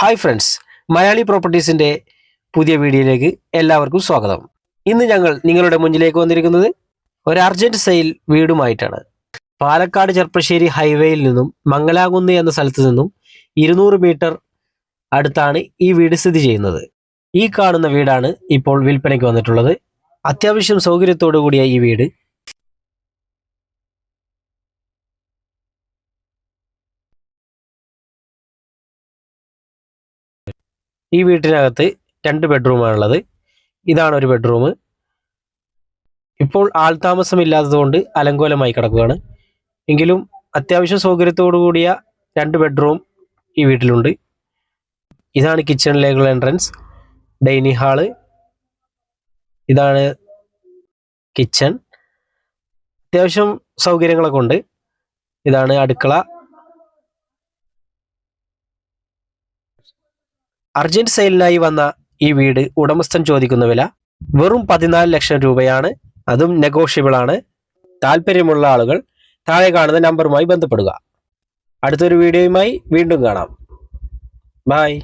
Hi friends Malayali പ്രോപ്പർട്ടീസിന്റെ പുതിയ വീഡിയോയിലേക്ക് എല്ലാവർക്കും സ്വാഗതം. ഇന്ന് ഞങ്ങൾ നിങ്ങളുടെ മുന്നിലേക്ക് വന്നിരിക്കുന്നത് ഒരു അർജന്റ് സെയിൽ വീടുമായിട്ടാണ്. പാലക്കാട് ചെർപ്പശ്ശേരി ഹൈവേയിൽ നിന്നും മംഗലാകുന്ന് എന്ന സ്ഥലത്ത് നിന്നും ഇരുന്നൂറ് മീറ്റർ അടുത്താണ് ഈ വീട് സ്ഥിതി ചെയ്യുന്നത്. ഈ കാണുന്ന വീടാണ് ഇപ്പോൾ വിൽപ്പനയ്ക്ക് വന്നിട്ടുള്ളത്. അത്യാവശ്യം സൗകര്യത്തോടു കൂടിയ ഈ വീട് ഈ വീട്ടിനകത്ത് രണ്ട് ബെഡ്റൂമാണുള്ളത്. ഇതാണ് ഒരു ബെഡ്റൂം. ഇപ്പോൾ ആൾതാമസമില്ലാത്തതുകൊണ്ട് അലങ്കോലമായി കിടക്കുകയാണ്. എങ്കിലും അത്യാവശ്യ സൗകര്യത്തോടു കൂടിയ രണ്ട് ബെഡ്റൂം ഈ വീട്ടിലുണ്ട്. ഇതാണ് കിച്ചണിലേക്കുള്ള എൻട്രൻസ് ഡൈനിങ് ഹാൾ. ഇതാണ് കിച്ചൺ അത്യാവശ്യം സൗകര്യങ്ങളൊക്കെ ഉണ്ട്. ഇതാണ് അടുക്കള. അർജന്റ് സെയിലിനായി വന്ന ഈ വീട് ഉടമസ്ഥൻ ചോദിക്കുന്ന വില വെറും പതിനാല് ലക്ഷം രൂപയാണ്. അതും നെഗോഷ്യബിൾ ആണ്. താല്പര്യമുള്ള ആളുകൾ താഴെ കാണുന്ന നമ്പറുമായി ബന്ധപ്പെടുക. അടുത്തൊരു വീഡിയോയുമായി വീണ്ടും കാണാം. ബൈ